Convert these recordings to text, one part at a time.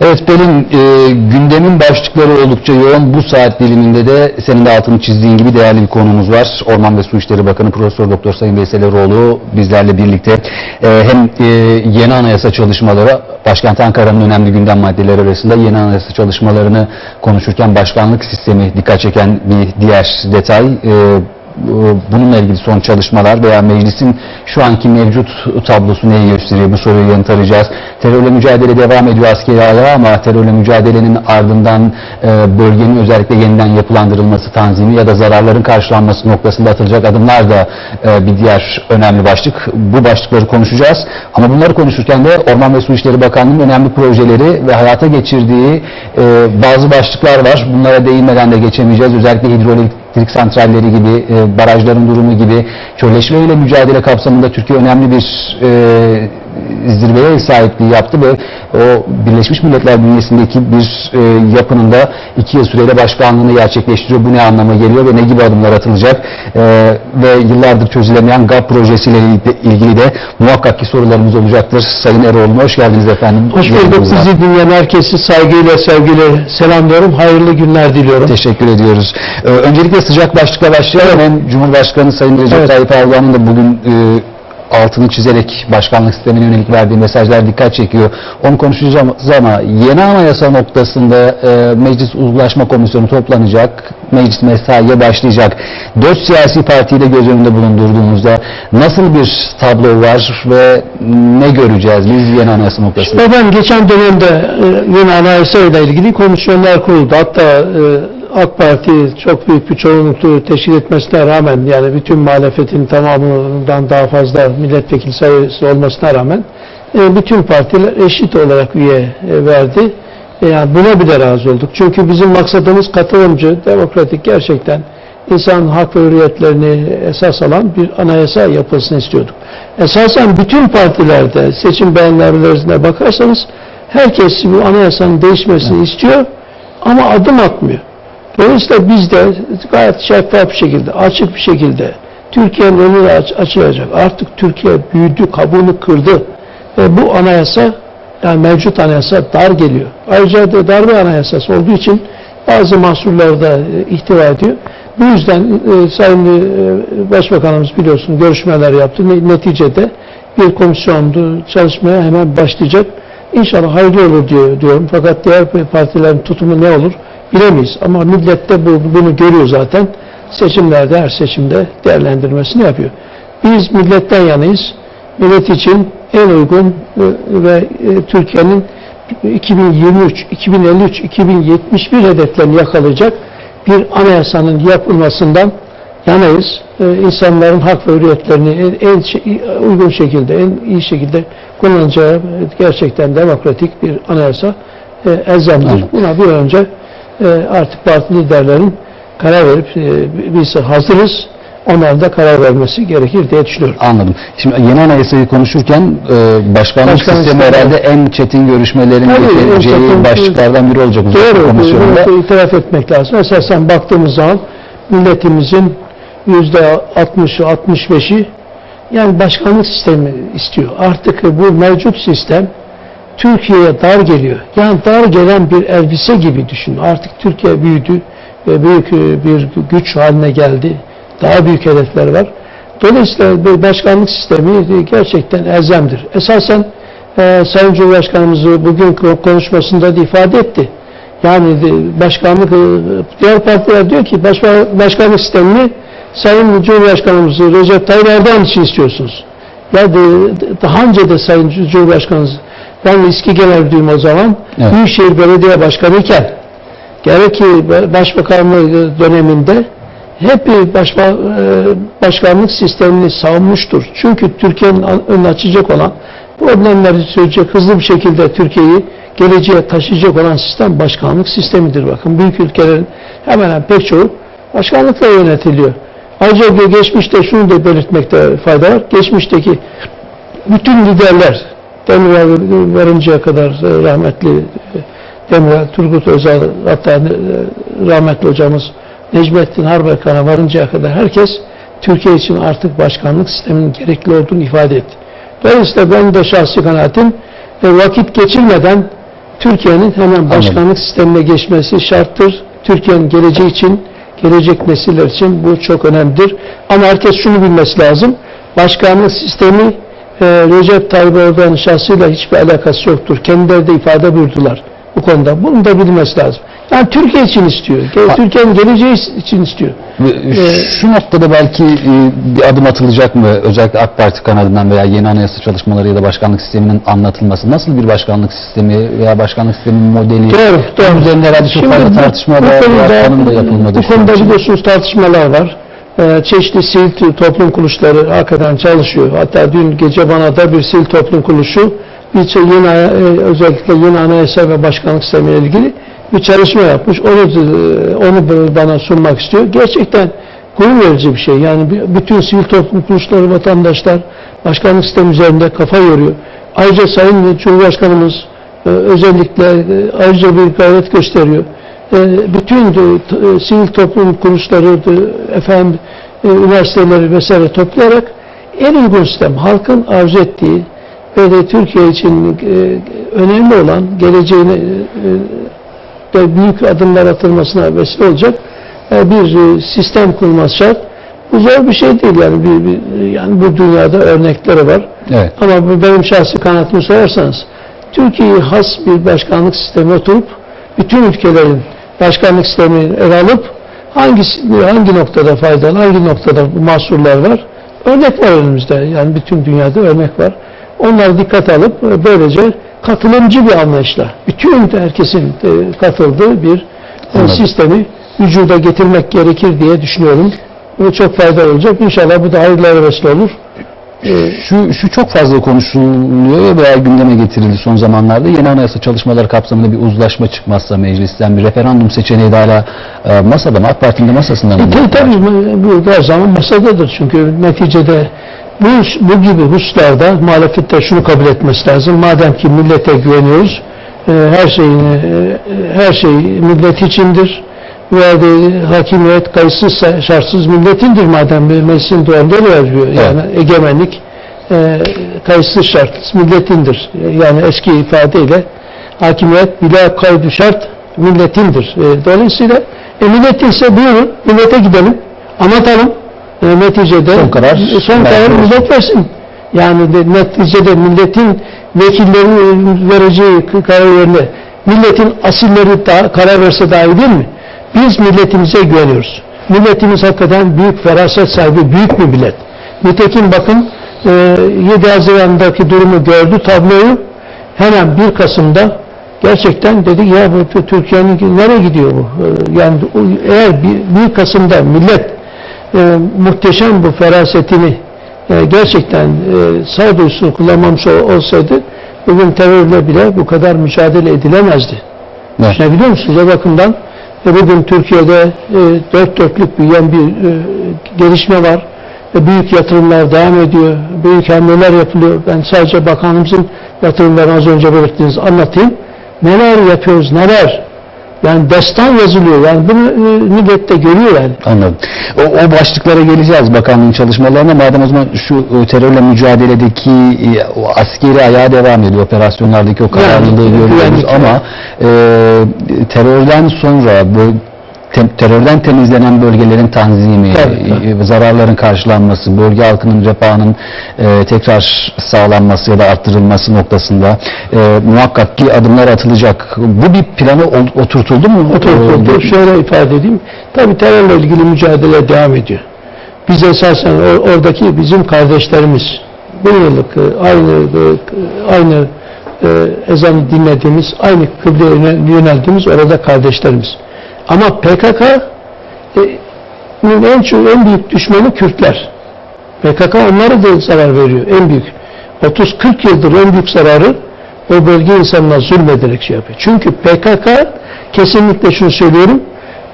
Evet Pelin, e, gündemin başlıkları oldukça yoğun. Bu saat diliminde de senin de altını çizdiğin gibi değerli bir konumuz var. Orman ve Su İşleri Bakanı Profesör Doktor Sayın Veysel Eroğlu bizlerle birlikte e, hem e, yeni anayasa çalışmaları, başkent Ankara'nın önemli gündem maddeleri arasında yeni anayasa çalışmalarını konuşurken başkanlık sistemi dikkat çeken bir diğer detay. E, bununla ilgili son çalışmalar veya meclisin şu anki mevcut tablosu neyi gösteriyor? Bu soruyu yanıt arayacağız. Terörle mücadele devam ediyor askeri ayağı ama terörle mücadelenin ardından e, bölgenin özellikle yeniden yapılandırılması, tanzimi ya da zararların karşılanması noktasında atılacak adımlar da e, bir diğer önemli başlık. Bu başlıkları konuşacağız. Ama bunları konuşurken de Orman ve Su İşleri Bakanlığı'nın önemli projeleri ve hayata geçirdiği e, bazı başlıklar var. Bunlara değinmeden de geçemeyeceğiz. Özellikle hidroelektrik santralleri gibi, e, barajların durumu gibi çölleşmeyle mücadele kapsamında Türkiye önemli bir e, zirveye ev sahipliği yaptı ve o Birleşmiş Milletler bünyesindeki bir e, yapının da iki yıl süreyle başkanlığını gerçekleştiriyor. Bu ne anlama geliyor ve ne gibi adımlar atılacak? E, ve yıllardır çözülemeyen GAP projesiyle ilgili de muhakkak ki sorularımız olacaktır. Sayın Eroğlu hoş geldiniz efendim. Hoş bulduk. Sizi dinleyen herkesi saygıyla, sevgiyle selamlıyorum. Hayırlı günler diliyorum. Teşekkür ediyoruz. Ee, öncelikle sıcak başlıkla başlayalım. Hem Cumhurbaşkanı Sayın Recep Evet. Tayyip Erdoğan'ın da bugün e, altını çizerek başkanlık sistemine yönelik verdiği mesajlar dikkat çekiyor. Onu konuşacağız ama yeni anayasa noktasında e, Meclis Uzlaşma Komisyonu toplanacak. Meclis mesaiye başlayacak. Dört siyasi partiyi de göz önünde bulundurduğumuzda nasıl bir tablo var ve ne göreceğiz biz yeni anayasa noktasında? Efendim geçen dönemde e, yeni anayasa ile ilgili komisyonlar kuruldu. Hatta e, AK Parti çok büyük bir çoğunluklu teşkil etmesine rağmen yani bütün muhalefetin tamamından daha fazla milletvekili sayısı olmasına rağmen e, bütün partiler eşit olarak üye e, verdi. E, yani buna bile razı olduk. Çünkü bizim maksadımız katılımcı, demokratik gerçekten insan hak ve hürriyetlerini esas alan bir anayasa yapılsın istiyorduk. Esasen bütün partilerde seçim beyanlarına bakarsanız herkes bu anayasanın değişmesini istiyor ama adım atmıyor. Dolayısıyla biz de gayet şeffaf bir şekilde, açık bir şekilde Türkiye'nin önü aç- açılacak. Artık Türkiye büyüdü, kabuğunu kırdı. Ve bu anayasa, yani mevcut anayasa dar geliyor. Ayrıca da darbe anayasası olduğu için bazı mahsurları da e, ihtiva ediyor. Bu yüzden e, Sayın e, Başbakanımız biliyorsun görüşmeler yaptı. Ne- Neticede bir komisyondu çalışmaya hemen başlayacak. İnşallah hayırlı olur diyor, diyorum. Fakat diğer partilerin tutumu ne olur bilemeyiz. Ama millet de bu, bunu görüyor zaten. Seçimlerde her seçimde değerlendirmesini yapıyor. Biz milletten yanayız. Millet için en uygun e, ve e, Türkiye'nin 2023, 2053, 2071 hedeflerini yakalayacak bir anayasanın yapılmasından yanayız. Ee, insanların hak ve hürriyetlerini en, en şey- uygun şekilde, en iyi şekilde kullanacağı gerçekten demokratik bir anayasa e, elzemdir. Buna bir önce artık parti liderlerin karar verip e, biz hazırız. Onların da karar vermesi gerekir diye düşünüyorum. Anladım. Şimdi yeni anayasayı konuşurken e, başkanlık Başkanlık sistemi herhalde en çetin görüşmelerin getireceği çetin- başlıklardan biri olacak Doğru, komisyonunda. itiraf etmek lazım. Esasen baktığımız zaman milletimizin yüzde 60'ı, 65'i yani başkanlık sistemi istiyor. Artık bu mevcut sistem Türkiye'ye dar geliyor. Yani dar gelen bir elbise gibi düşün. Artık Türkiye büyüdü ve büyük e, bir güç haline geldi. Daha büyük hedefler var. Dolayısıyla bu başkanlık sistemi gerçekten elzemdir. Esasen e, Sayın Cumhurbaşkanımız bugün konuşmasında da ifade etti. Yani başkanlık, e, diğer partiler diyor ki başka- başkanlık sistemini Sayın Cumhurbaşkanımız Recep Tayyip Erdoğan için istiyorsunuz. Ya de- daha önce de Sayın Cumhurbaşkanımız ben İSKİ Genel o zaman Evet. Büyükşehir Belediye Başkanı iken gerek ki başbakanlığı döneminde hep başba, e, başkanlık sistemini savunmuştur. Çünkü Türkiye'nin önünü açacak olan problemleri çözecek hızlı bir şekilde Türkiye'yi geleceğe taşıyacak olan sistem başkanlık sistemidir. Bakın büyük ülkelerin hemen hemen pek çoğu başkanlıkla yönetiliyor. Ayrıca ge- geçmişte şunu da belirtmekte fayda var. Geçmişteki bütün liderler Demirel varıncaya kadar rahmetli e, Demirel, Turgut Özal hatta e, rahmetli hocamız Necmettin Harbakan'a varıncaya kadar herkes Türkiye için artık başkanlık sisteminin gerekli olduğunu ifade etti. Dolayısıyla ben de şahsi kanaatim e, vakit geçirmeden Türkiye'nin hemen başkanlık sistemine geçmesi şarttır. Türkiye'nin geleceği için, gelecek nesiller için bu çok önemlidir. Ama herkes şunu bilmesi lazım. Başkanlık sistemi e, Recep Tayyip Erdoğan'ın şahsıyla hiçbir alakası yoktur. Kendileri de ifade buyurdular bu konuda. Bunu da bilmesi lazım. Yani Türkiye için istiyor. Türkiye'nin geleceği için istiyor. Ve Şu noktada belki e, bir adım atılacak mı? Özellikle AK Parti kanadından veya yeni anayasa çalışmaları ya da başkanlık sisteminin anlatılması. Nasıl bir başkanlık sistemi veya başkanlık sistemi modeli? Doğru, doğru. Üzerinde herhalde çok fazla tartışma Tanım da yapılmadı. Bu an konuda biliyorsunuz tartışmalar var. Ee, çeşitli sivil t- toplum kuruluşları hakikaten çalışıyor. Hatta dün gece bana da bir sivil toplum kuruluşu bir şey yeni, e, özellikle yeni anayasa ve başkanlık sistemiyle ilgili bir çalışma yapmış. Onu, e, onu bana sunmak istiyor. Gerçekten gurur verici bir şey. Yani bütün sivil toplum kuruluşları, vatandaşlar başkanlık sistemi üzerinde kafa yoruyor. Ayrıca Sayın Cumhurbaşkanımız e, özellikle ayrıca bir gayret gösteriyor. E, bütün e, sivil toplum kuruluşları, efendim e, üniversiteleri vesaire toplayarak en uygun sistem, halkın arzu ettiği ve de Türkiye için önemli olan geleceğine e, de büyük adımlar atılmasına vesile olacak bir sistem kurulması şart. Bu zor bir şey değil yani bir, bir- yani bu dünyada örnekleri var. Evet. Ama bu benim şahsi kanaatimi sorarsanız Türkiye'yi has bir başkanlık sistemi oturup bütün ülkelerin başkanlık sistemini ele alıp hangisi, hangi noktada faydalı, hangi noktada mahsurlar var? Örnek var önümüzde. Yani bütün dünyada örnek var. Onları dikkate alıp e, böylece katılımcı bir anlayışla bütün herkesin e, katıldığı bir e, Anladım. sistemi vücuda getirmek gerekir diye düşünüyorum. Bu çok faydalı olacak. İnşallah bu da hayırlara vesile olur. Şu, şu çok fazla konuşuluyor veya gündeme getirildi son zamanlarda. Yeni anayasa çalışmaları kapsamında bir uzlaşma çıkmazsa meclisten bir referandum seçeneği de hala e, masada mı? AK Parti'nin de masasında mı? E, tabii, bu her zaman masadadır çünkü neticede bu, bu gibi hususlarda muhalefette şunu kabul etmesi lazım. Madem ki millete güveniyoruz, e, her şeyin e, her şey millet içindir ve de hakimiyet kayıtsız şartsız milletindir madem meclisin duvarında öyle yazıyor. Yani egemenlik e, kayıtsız şartsız milletindir. Yani eski ifadeyle hakimiyet bila kaydı şart milletindir. E, dolayısıyla e, milletinse buyurun millete gidelim anlatalım. E, neticede Son karar son karar millet versin. Yani de, neticede milletin vekilleri vereceği karar yerine milletin asilleri da, karar verse daha iyi değil mi? Biz milletimize güveniyoruz. Milletimiz hakikaten büyük feraset sahibi, büyük bir millet. Nitekim bakın e, 7 Haziran'daki durumu gördü, tabloyu. Hemen 1 Kasım'da gerçekten dedi ya bu Türkiye'nin nereye gidiyor bu? E, Yani eğer 1 Kasım'da millet e, muhteşem bu ferasetini e, gerçekten e, sağduyusunu kullanmamış ol- olsaydı bugün terörle bile bu kadar mücadele edilemezdi. Evet. Düşünebiliyor musunuz? O bakımdan e, bugün Türkiye'de e, dört dörtlük büyüyen bir e, gelişme var. E, büyük yatırımlar devam ediyor. Büyük hamleler yapılıyor. Ben sadece bakanımızın yatırımlarını az önce belirttiğiniz anlatayım. Neler yapıyoruz, neler? Yani destan yazılıyor. Yani bunu e, millet de görüyor yani. Anladım. O, o başlıklara geleceğiz bakanlığın çalışmalarına. Madem o zaman şu e, terörle mücadeledeki e, o askeri ayağa devam ediyor. Operasyonlardaki o kararlılığı Yani, görüyoruz güvenlik. ama e, terörden sonra bu te- terörden temizlenen bölgelerin tanzimi, e, zararların karşılanması, bölge halkının refahının e, tekrar sağlanması ya da arttırılması noktasında e, muhakkak ki adımlar atılacak. Bu bir plana oturtuldu mu? Oturtuldu. E, Şöyle ifade edeyim. Tabii terörle ilgili mücadele devam ediyor. Biz esasen or- oradaki bizim kardeşlerimiz bir yıllık e, aynı e, aynı ezanı dinlediğimiz, aynı kıbleye yönel- yöneldiğimiz orada kardeşlerimiz. Ama PKK e, en çok en büyük düşmanı Kürtler. PKK onlara da zarar veriyor en büyük. 30-40 yıldır en büyük zararı o bölge insanına zulmederek şey yapıyor. Çünkü PKK kesinlikle şunu söylüyorum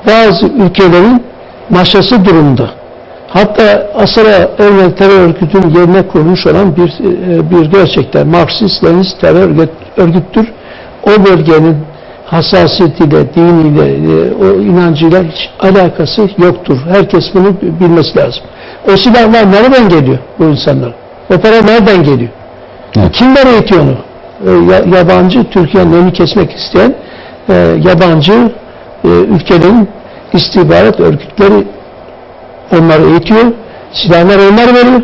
bazı ülkelerin maşası durumda. Hatta Asara evvel terör örgütünün yerine kurulmuş olan bir e, bir gerçekten Marksist Leninist terör örgüt- örgüttür. O bölgenin hassasiyetiyle, diniyle, e, o inancıyla hiç alakası yoktur. Herkes bunu bilmesi lazım. O silahlar nereden geliyor bu insanlar? O para nereden geliyor? Evet. Kim veriyor itiyor onu? e, ya- yabancı Türkiye'nin önünü kesmek isteyen e, yabancı e, ülkelerin istihbarat örgütleri onları eğitiyor. Silahlar onlar veriyor.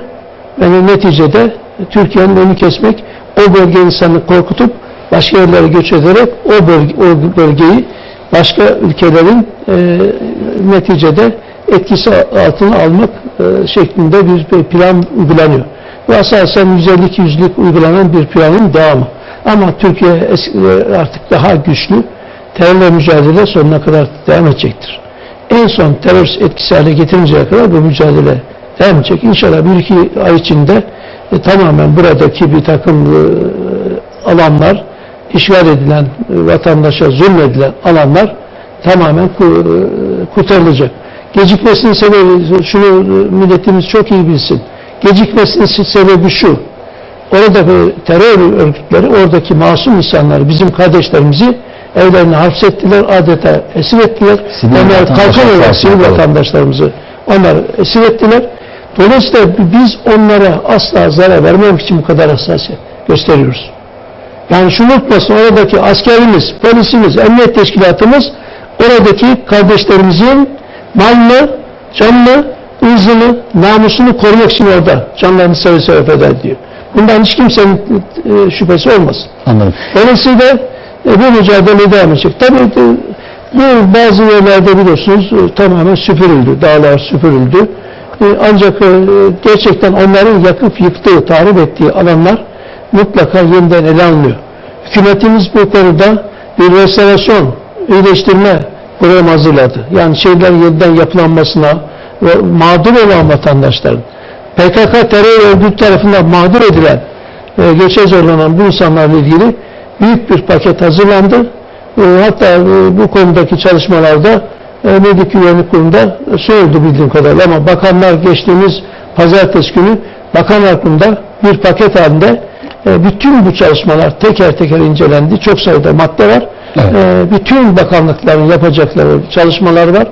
Ve neticede Türkiye'nin önünü kesmek, o bölge insanı korkutup başka yerlere göç ederek o, bölge, o bölgeyi başka ülkelerin e, neticede etkisi altına almak e, şeklinde bir, plan uygulanıyor. Bu asasen 150-200'lük uygulanan bir planın devamı. Ama Türkiye e, artık daha güçlü terörle mücadele sonuna kadar devam edecektir. En son terör etkisi hale getirinceye kadar bu mücadele devam edecek. İnşallah bir iki ay içinde e, tamamen buradaki bir takım e, alanlar, işgal edilen, vatandaşa zulmedilen alanlar tamamen e, kurtarılacak. Gecikmesinin sebebi, şunu milletimiz çok iyi bilsin. Gecikmesinin sebebi şu. Oradaki terör örgütleri, oradaki masum insanları, bizim kardeşlerimizi evlerine hapsettiler, adeta esir ettiler. Onlar kalkan olarak sivil vatandaşlarımızı onlar esir ettiler. Dolayısıyla biz onlara asla zarar vermemek için bu kadar hassasiyet gösteriyoruz. Yani şunu unutmasın oradaki askerimiz, polisimiz, emniyet teşkilatımız oradaki kardeşlerimizin malını, canını, ırzını, namusunu korumak için orada canlarını seve seve feda diyor. Bundan hiç kimsenin e, şüphesi olmasın. Anladım. Dolayısıyla e, bu mücadele devam edecek. Tabii e, bu bazı yerlerde biliyorsunuz e, tamamen süpürüldü, dağlar süpürüldü. E, Ancak e, gerçekten onların yakıp yıktığı, tahrip ettiği alanlar mutlaka yeniden ele alınıyor. Hükümetimiz bu konuda bir restorasyon, iyileştirme programı hazırladı. Yani şeyler yeniden yapılanmasına ve mağdur olan vatandaşların PKK terör örgütü tarafından mağdur edilen e, göçe zorlanan bu insanlarla ilgili büyük bir paket hazırlandı. E, hatta e, bu konudaki çalışmalarda e, Milli Güvenlik Kurulu'nda soruldu bildiğim kadarıyla ama bakanlar geçtiğimiz pazartesi günü bakanlar kurulunda bir paket halinde bütün bu çalışmalar teker teker incelendi. Çok sayıda madde var. Evet. E, bütün bakanlıkların yapacakları çalışmalar var.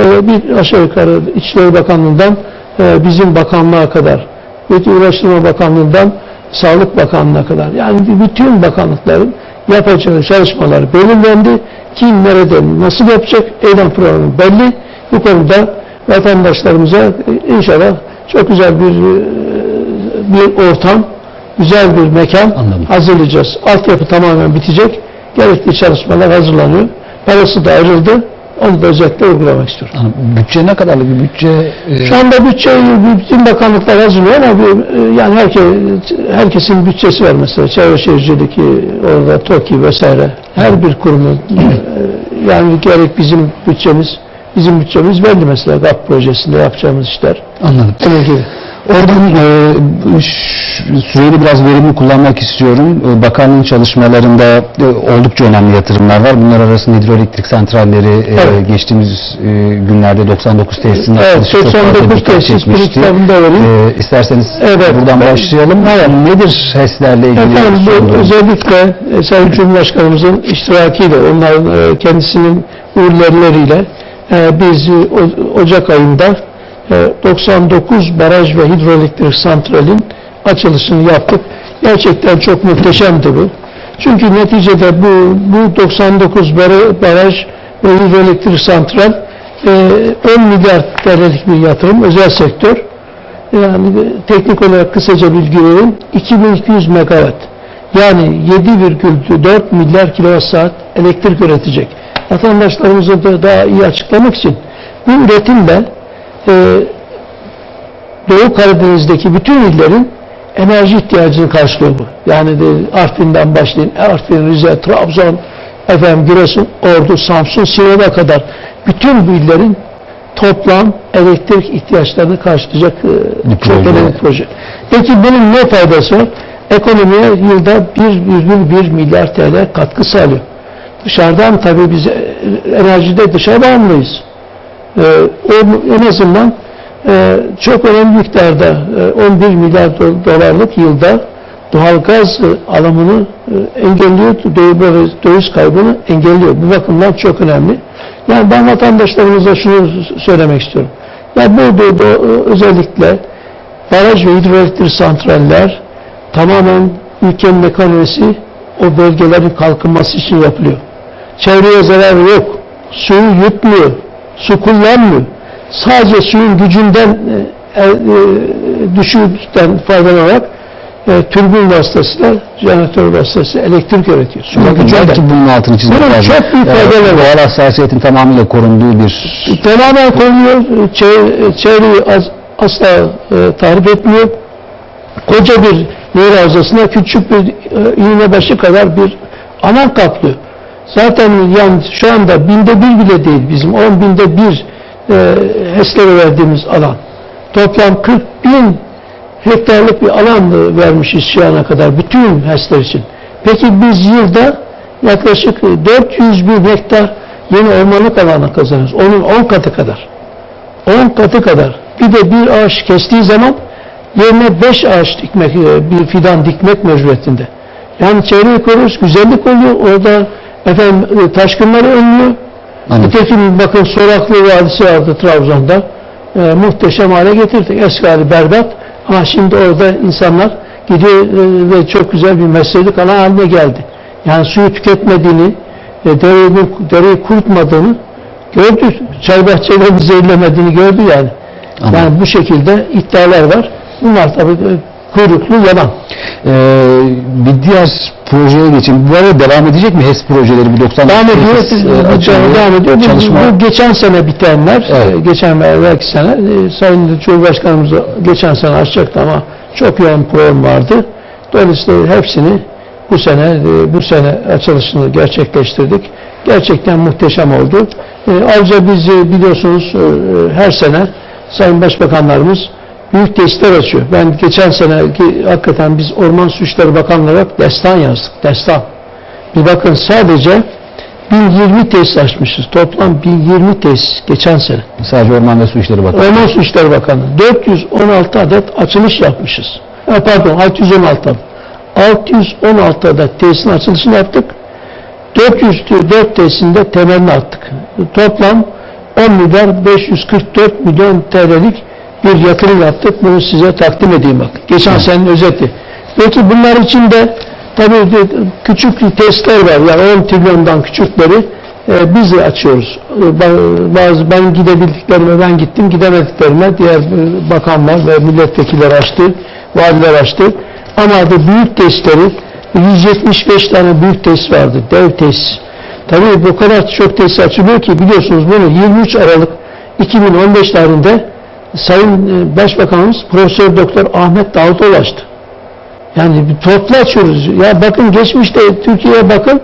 E, bir aşağı yukarı İçişleri Bakanlığı'ndan e, bizim bakanlığa kadar, Ulaştırma Bakanlığı'ndan Sağlık Bakanlığı'na kadar yani bütün bakanlıkların yapacağı çalışmalar belirlendi. Kim nerede nasıl yapacak eylem programı belli. Bu konuda vatandaşlarımıza e, inşallah çok güzel bir e, bir ortam, güzel bir mekan Anladım. hazırlayacağız. Altyapı tamamen bitecek. Gerekli çalışmalar hazırlanıyor. Parası da ayrıldı. Onu da özellikle uygulamak istiyorum. Anladım. Bütçe ne kadarlık bir bütçe? e, Şu anda bütçeyi bütün bakanlıklar hazırlıyor ama bir, e, yani herke, herkesin bütçesi var mesela. Çevre Şehircilik, orada TOKİ vesaire. Her bir kurumun e, yani gerek bizim bütçemiz, bizim bütçemiz belli mesela GAP projesinde yapacağımız işler. Anladım. Bunun gibi. Oradan e, süreyi biraz verimli kullanmak istiyorum. E, Bakanlığın çalışmalarında e, oldukça önemli yatırımlar var. Bunlar arasında hidroelektrik santralleri e, Evet. geçtiğimiz e, günlerde 99 tesisinin Evet, açılışı çok fazla 99 dikkat tesis çekmişti. E, isterseniz Evet. buradan başlayalım. Nedir HES'lerle ilgili? Efendim bu özellikle e, Sayın Cumhurbaşkanımızın iştirakiyle, onların e, kendisinin uğurlarıyla e, biz e, Ocak ayında 99 baraj ve hidroelektrik santralin açılışını yaptık. Gerçekten çok muhteşemdi bu. Çünkü neticede bu, bu 99 bara- baraj ve hidroelektrik santral e, 10 milyar TL'lik bir yatırım, özel sektör. Yani teknik olarak kısaca bilgi vereyim. 2200 megawatt yani 7,4 milyar kilowatt saat elektrik üretecek. Vatandaşlarımıza da daha iyi açıklamak için bu üretimle e, Doğu Karadeniz'deki bütün illerin enerji ihtiyacını karşılıyor bu. Yani de Artvin'den başlayın, Artvin, Rize, Trabzon, efendim Giresun, Ordu, Samsun, Sinop'a kadar bütün bu illerin toplam elektrik ihtiyaçlarını karşılayacak e, Bir çok proje. önemli bir proje. Peki bunun ne faydası var? Ekonomiye yılda 1,1 milyar TL katkı sağlıyor. Dışarıdan tabii biz e, enerjide dışa bağımlıyız. E, o en azından e, çok önemli miktarda e, 11 milyar do- dolarlık yılda doğalgaz e, alımını e, engelliyor, döviz, kaybını engelliyor. Bu bakımdan çok önemli. Yani ben vatandaşlarımıza şunu söylemek istiyorum. Ya bu da, da, özellikle baraj ve hidroelektrik santraller tamamen ülkenin ekonomisi o bölgelerin kalkınması için yapılıyor. Çevreye zararı yok. Suyu yutmuyor. Su kullanmıyor. Sadece suyun gücünden e, e, düşükten faydalanarak e, türbin vasıtasıyla, jeneratör vasıtasıyla elektrik üretiyor. Suyun Bakın gücünden. belki bunun altını çizmek Bunun lazım. çok büyük Yani faydaları var. Doğal hassasiyetin tamamıyla korunduğu bir Tamamen korunuyor. Çe- çevreyi az- asla e, tahrip etmiyor. Koca bir yer havzasına küçük bir e, iğne başı kadar bir alan kaplıyor. Zaten yani şu anda binde bir bile değil bizim on binde bir e, HES'lere verdiğimiz alan. Toplam 40 bin hektarlık bir alan vermişiz şu ana kadar bütün HES'ler için. Peki biz yılda yaklaşık 400 bin hektar yeni ormanlık alanı kazanıyoruz. Onun 10 katı kadar. 10 katı kadar. Bir de bir ağaç kestiği zaman yerine 5 ağaç dikmek, e, bir fidan dikmek mecburiyetinde. Yani çevreyi koruyoruz, güzellik oluyor. Orada efendim e, taşkınları önlüyor. Anladım. Nitekim bakın Soraklı Vadisi vardı Trabzon'da. E, muhteşem hale getirdik. Eski hali berbat. Ama şimdi orada insanlar gidiyor e, ve çok güzel bir mesleğlik alan haline geldi. Yani suyu tüketmediğini, e, dereyi, dereyi kurutmadığını gördü. Çay bahçelerini zehirlemediğini gördü yani. Anladım. Yani bu şekilde iddialar var. Bunlar tabii e, kuyruklu yalan. Ee, bir diğer projeye geçeyim. Bu arada devam edecek mi HES projeleri? Bir 90 Devam ediyor. tesis, e, Devam ediyor. Bu, Çalışma. bu geçen sene bitenler, Evet. e, geçen ve belki sene, e, Sayın Cumhurbaşkanımız geçen sene açacaktı ama çok yoğun program vardı. Dolayısıyla hepsini bu sene, e, bu sene açılışını gerçekleştirdik. Gerçekten muhteşem oldu. E, Ayrıca biz e, biliyorsunuz e, her sene Sayın Başbakanlarımız büyük testler açıyor. Ben geçen sene ki, hakikaten biz Orman Su İşleri Bakanlığı olarak destan yazdık. Destan. Bir bakın sadece 1020 tesis açmışız. Toplam 1020 tesis geçen sene. Sadece Orman ve Su İşleri. Orman Su İşleri Bakanı 416 adet açılış yapmışız. Ha, pardon 616 adet. 616 adet tesisin açılışını yaptık. 404 tesisinde temelini attık. Toplam 10 milyar 544 milyon TL'lik bir yatırım yaptık. Bunu size takdim edeyim bak. Geçen senenin özeti. Peki bunlar tabii de küçük testler var. Yani 10 trilyondan küçükleri e, biz de açıyoruz. E, ba- Bazı ben gidebildiklerime ben gittim, gidemediklerime diğer e, bakanlar ve milletvekilleri açtı, valiler açtı. Ama da büyük testleri 175 tane büyük test vardı, dev tesis. Tabii bu kadar çok tesis açılıyor ki biliyorsunuz bunu 23 Aralık 2015 tarihinde Sayın e, Başbakanımız Profesör Doktor Ahmet Davutoğlu açtı. Yani bir toplu açıyoruz. Ya bakın geçmişte Türkiye'ye bakın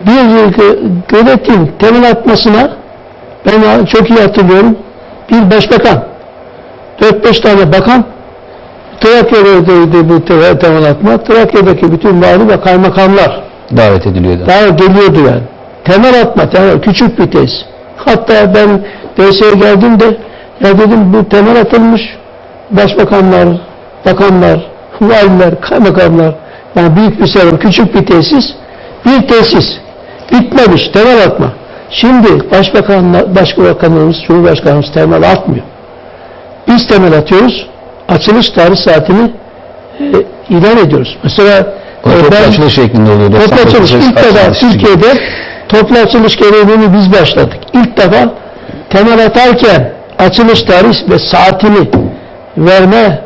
bir göletin temel atmasına ben çok iyi hatırlıyorum bir başbakan 4-5 tane bakan Trakya'daydı bu te- temel atma. Trakya'daki bütün vali ve kaymakamlar Davet ediliyordu. daha geliyordu yani. Temel atma, temel, küçük bir tez. Hatta ben DS'ye geldiğimde ya dedim bu temel atılmış başbakanlar, bakanlar, valiler, kaymakamlar yani büyük bir serum, küçük bir tesis bir tesis bitmemiş temel atma. Şimdi başbakanlar, başbakanımız, cumhurbaşkanımız temel atmıyor. Biz temel atıyoruz. Açılış tarih saatini e, ilan ediyoruz. Mesela O e, toplu ben- açılış şeklinde oluyor. Toplu 99 açılış ilk defa. Türkiye'de toplu açılış geleneğini biz başladık. İlk defa temel atarken açılış tarih ve saatini verme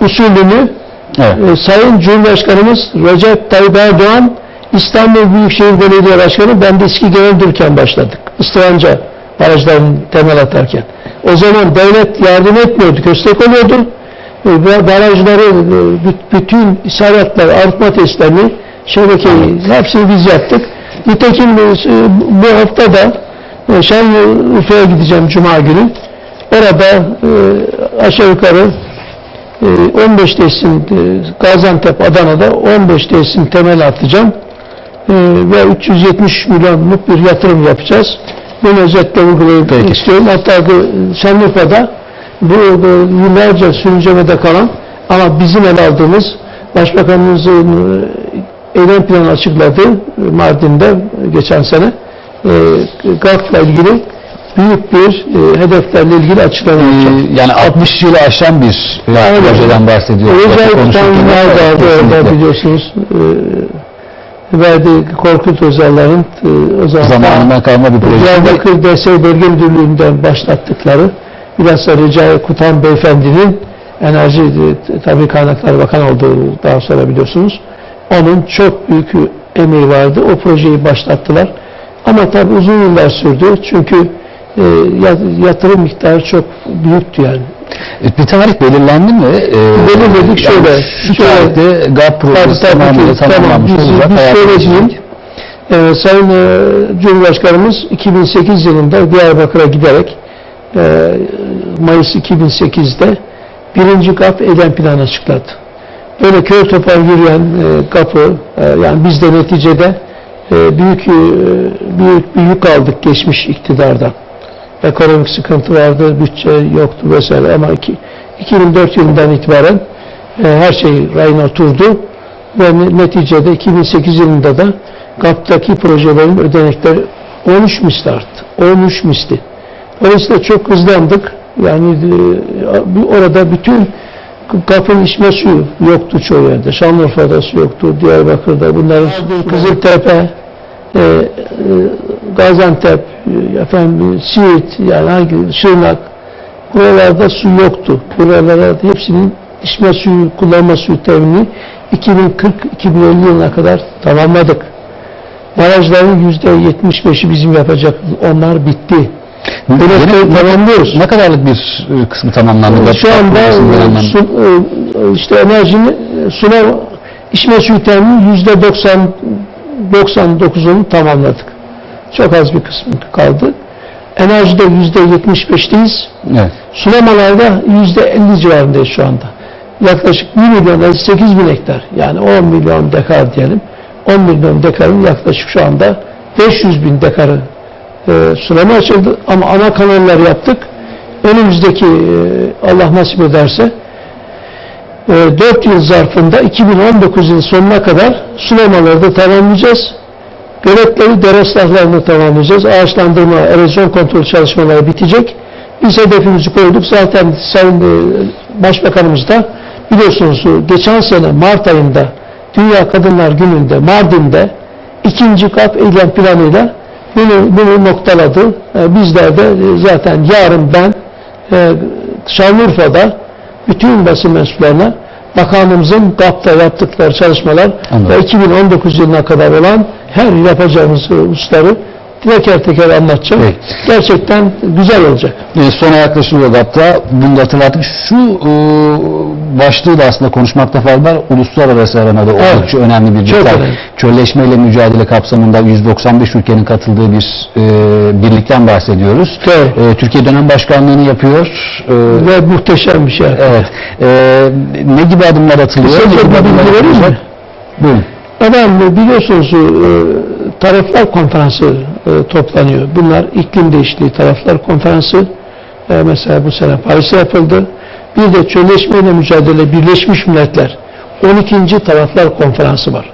usulünü Evet. e, Sayın Cumhurbaşkanımız Recep Tayyip Erdoğan İstanbul Büyükşehir Belediye Başkanı ben de eski genel başladık. Istıranca barajların temel atarken. O zaman devlet yardım etmiyordu, köstek oluyordu. E, barajları, e, bü- bütün isaretler, arıtma testlerini, şebekeyi, hepsini biz yaptık. Nitekim e, bu hafta da Şanlıurfa'ya gideceğim Cuma günü. Orada e, aşağı yukarı e, 15 tesisin e, Gaziantep, Adana'da 15 tesisin temel atacağım. E, ve 370 milyonluk bir yatırım yapacağız. Bunu özetle vurgulayıp Peki. istiyorum. Hatta bu Şanlıurfa'da bu, bu yıllarca sürüncemede kalan ama bizim el aldığımız Başbakanımızın e, eylem planı açıkladığı e, Mardin'de geçen sene e, GAF'la ilgili büyük bir e, hedeflerle ilgili açıklama yapacak. Ee, yani 60 yılı aşan bir e, Aynen. projeden bahsediyoruz. Özel kanunlar da orada biliyorsunuz. verdiği Korkut Özal'ların e, o zaman Zamanından kalma bir proje. Diyarbakır DS Bölge Müdürlüğü'nden başlattıkları bilhassa Recai Kutan Beyefendi'nin Enerji e, Tabii Kaynakları Bakan olduğu daha sonra biliyorsunuz. Onun çok büyük emeği vardı. O projeyi başlattılar. Ama tabi uzun yıllar sürdü. Çünkü e, ya- yatırım miktarı çok büyüktü yani. E, Bir tarih belirlendi mi? E, Belirledik şöyle, Şu şöyle- tarihte GAP projesi tamamıyla tamam. tamamlanmış Biz- olacak. biz diyeyim. Ee, Sayın e, Cumhurbaşkanımız 2008 yılında Diyarbakır'a giderek e, Mayıs 2008'de birinci GAP eden planı açıkladı. Böyle kör topal yürüyen e, GAP'ı e, yani biz de neticede e, büyük e, büyük bir yük aldık geçmiş iktidardan. Ekonomik sıkıntı vardı, bütçe yoktu vesaire ama iki- 2004 yılından itibaren e, her şey rayına oturdu ve ne- neticede 2008 yılında da GAP'taki projelerin ödenekleri 13 misli arttı. 13 misli. Dolayısıyla çok hızlandık. Yani e, orada bütün GAP'ın içme suyu yoktu çoğu yerde. Şanlıurfa'da su yoktu, Diyarbakır'da bunların Kızıltepe, e, e, Gaziantep, efendim Siirt, yani hangi Şırnak buralarda su yoktu. Buralara hepsinin içme suyu, kullanma suyu teminini 2040-2050 yılına kadar tamamladık. Barajların yüzde 75'i bizim yapacak. Onlar bitti. Bunu tamamlıyoruz. Ne kadarlık bir e, kısmı tamamlandı? Şu anda e, su, e, işte enerjinin e, suna içme suyu temininin yüzde 90 99'unu tamamladık. Çok az bir kısmı kaldı. Enerjide yüzde 75'teyiz. Evet. Sulamalarda yüzde 50 civarındayız şu anda. Yaklaşık 1 milyon 58 bin hektar yani 10 milyon dekar diyelim. 10 milyon dekarın yaklaşık şu anda 500 bin dekarı e, sulama açıldı ama ana kanallar yaptık. Önümüzdeki e, Allah nasip ederse e, 4 yıl zarfında 2019 yıl sonuna kadar sulamaları da tamamlayacağız. Göletleri, dere ıslahlarını tamamlayacağız. Ağaçlandırma, erozyon kontrol çalışmaları bitecek. Biz hedefimizi koyduk. Zaten Sayın e, Başbakanımız da biliyorsunuz geçen sene Mart ayında Dünya Kadınlar Günü'nde Mardin'de ikinci kap eylem planıyla bunu, bunu noktaladı. E, Bizler de e, zaten yarın ben Şanlıurfa'da bütün basın mensuplarına bakanlığımızın GAP'ta yaptıkları çalışmalar Anladım. ve 2019 yılına kadar olan her yapacağımız hususları teker teker anlatacağım. Peki. Gerçekten güzel olacak. E, sona yaklaşılıyor GAP'ta. Bunu da hatırlattık. Şu e, başlığı da aslında konuşmakta fayda var. Uluslararası arenada Evet. oldukça önemli bir önemli. Çölleşmeyle mücadele kapsamında 195 ülkenin katıldığı bir e, birlikten bahsediyoruz. Doğru. E, Türkiye dönem başkanlığını yapıyor. E, Ve muhteşem bir şey. evet. E, ne gibi adımlar atılıyor? Ne gibi bir adımlar vereyim atılacak? mi? Buyurun. Efendim biliyorsunuz e, taraflar konferansı e, toplanıyor. Bunlar iklim değişikliği taraflar konferansı. E, mesela bu sene Paris'te yapıldı. Bir de çölleşmeyle mücadele Birleşmiş Milletler 12. taraflar konferansı var.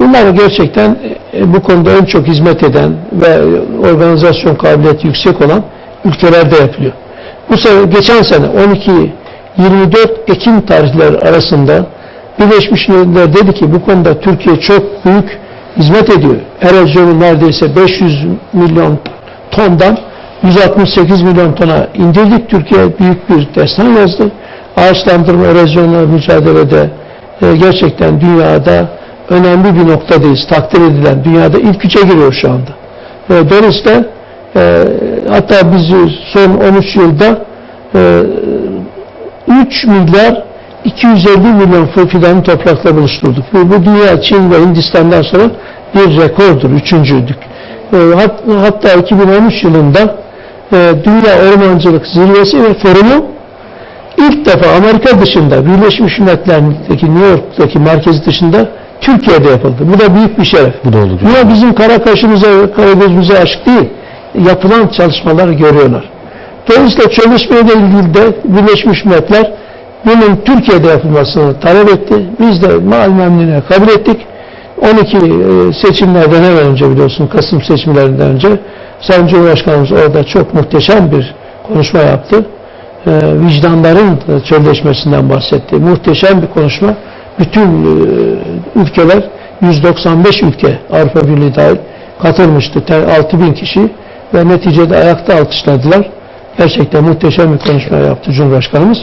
Bunlar gerçekten bu konuda en çok hizmet eden ve organizasyon kabiliyeti yüksek olan ülkelerde yapılıyor. Bu sene, geçen sene 12 24 Ekim tarihleri arasında Birleşmiş Milletler dedi ki bu konuda Türkiye çok büyük hizmet ediyor. Erozyonu neredeyse 500 milyon tondan 168 milyon tona indirdik. Türkiye büyük bir destan yazdı. Ağaçlandırma erozyonla mücadelede e, gerçekten dünyada önemli bir noktadayız. Takdir edilen dünyada ilk üçe giriyor şu anda. E, dolayısıyla e, hatta biz son 13 yılda e, 3 milyar 250 milyon fidanı toprakla buluşturduk. Bu, bu dünya Çin ve Hindistan'dan sonra bir rekordur, üçüncüydük. E, hat, hatta 2013 yılında e, Dünya Ormancılık Zirvesi ve Forumu ilk defa Amerika dışında, Birleşmiş Milletler'deki New York'taki merkezi dışında Türkiye'de yapıldı. Bu da büyük bir şeref. Bu da oldukça. Buna bizim kara kaşımıza, kara gözümüze aşık değil. Yapılan çalışmaları görüyorlar. Dolayısıyla çalışmayla ilgili de Birleşmiş Milletler bunun Türkiye'de yapılmasını talep etti. Biz de mal memnuniyet kabul ettik. 12 e, seçimlerden hemen önce biliyorsun Kasım seçimlerinden önce Sayın Cumhurbaşkanımız orada çok muhteşem bir konuşma yaptı. E, vicdanların çölleşmesinden bahsetti. Muhteşem bir konuşma. Bütün e, ülkeler 195 ülke Avrupa Birliği dahil katılmıştı. 6000 kişi ve neticede ayakta alkışladılar. Gerçekten muhteşem bir konuşma yaptı Cumhurbaşkanımız.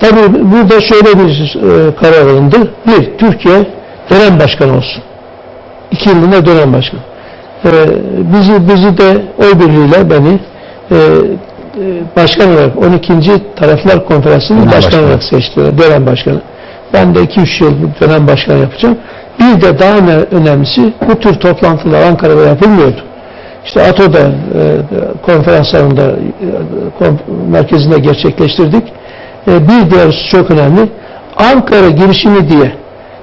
Tabii burada şöyle bir e, karar alındı. Bir, Türkiye dönem başkanı olsun. İki yıllığına dönem başkanı. E, bizi, bizi de oy birliğiyle beni e, e, başkan olarak 12. Taraflar Konferansı'nın Dönem başkanı başkanı. olarak seçtiler. Dönem başkanı. Ben de 2-3 yıl dönem başkanı yapacağım. Bir de daha öne- önemlisi bu tür toplantılar Ankara'da yapılmıyordu. İşte ATO'da e, konferans salonunda e, kon- merkezinde gerçekleştirdik. E, bir diğer husus çok önemli. Ankara girişimi diye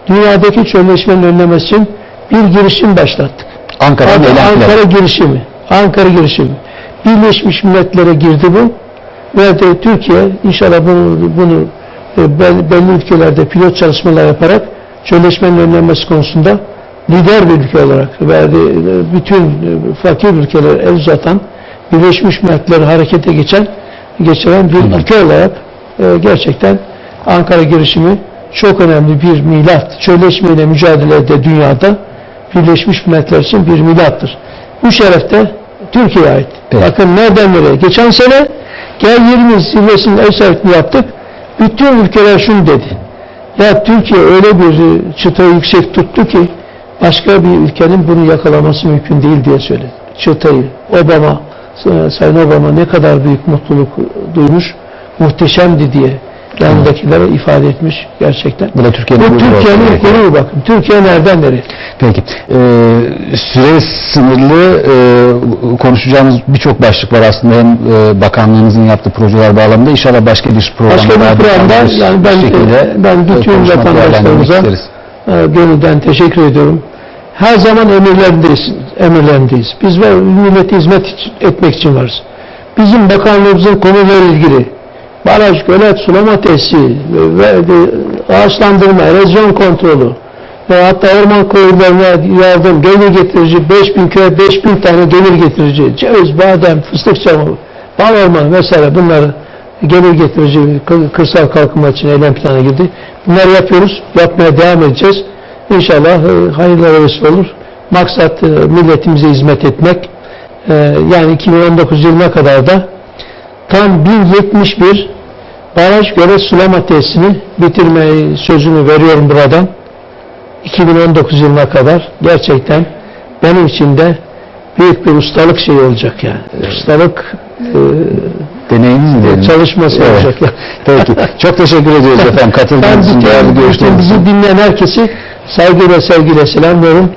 dünyadaki çölleşmenin önlemesi için bir girişim başlattık. Ankara'nın planı. Ankara girişimi. Ankara girişimi. Birleşmiş Milletler'e girdi bu. Ve de Türkiye inşallah bunu, bunu e, bel- belli ülkelerde pilot çalışmalar yaparak çölleşmenin önlenmesi konusunda lider bir ülke olarak ve e, bütün fakir ülkeler el uzatan Birleşmiş Milletler'i harekete geçen geçiren bir ülke olarak e, gerçekten Ankara girişimi çok önemli bir milat. Çölleşmeyle mücadelede dünyada Birleşmiş Milletler için bir milattır. Bu şeref de Türkiye'ye ait. Peki. Bakın nereden nereye? Geçen sene G20 zirvesinin ev sahipliğini yaptık. Bütün ülkeler şunu dedi. Ya Türkiye öyle bir çıtayı yüksek tuttu ki başka bir ülkenin bunu yakalaması mümkün değil diye söyledi. Çıtayı. Obama, Sayın Obama ne kadar büyük mutluluk duymuş, muhteşemdi diye yanındakilere ifade etmiş gerçekten. Bu da Türkiye'nin Bu Türkiye'nin gururu bakın. Türkiye nereden nereye? Peki. Ee, süre sınırlı e, konuşacağımız birçok başlık var aslında hem e, bakanlığınızın yaptığı projeler bağlamında inşallah başka bir programda Başka bir programda detaylı yani ben, şekilde ben e, bütün vatandaşlarımıza e, gönülden teşekkür ediyorum. Her zaman emirlerindeyiz. emirlerindeyiz. Biz ve millete hizmet etmek için varız. Bizim bakanlığımızın konularla ilgili baraj, gölet, sulama tesisi ağaçlandırma, erozyon kontrolü ve hatta orman koyunlarına yardım, gelir getirici 5000 köy, 5000 tane gelir getirici, ceviz, badem, fıstık çamuru, bal ormanı vesaire bunları gelir getirici kı- kırsal kalkınma için eylem plana girdi. Bunları yapıyoruz, yapmaya devam edeceğiz. İnşallah e, hayırlara vesile olur. Maksat e, milletimize hizmet etmek. E, yani 2019 yılına kadar da tam 1071 baraj gölet sulama tesisini bitirmeyi sözünü veriyorum buradan. 2019 yılına kadar gerçekten benim için de büyük bir ustalık şey olacak yani. Ustalık e, Deneyimiz mi çalışması Evet. olacak yani. Peki. Çok teşekkür ediyoruz efendim. Katıldığınız için, değerli görüşleriniz bizi dinleyen herkesi saygıyla sevgiyle selamlıyorum.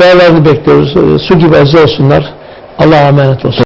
Dualarını bekliyoruz. Su gibi aziz olsunlar. Allah'a emanet olsun.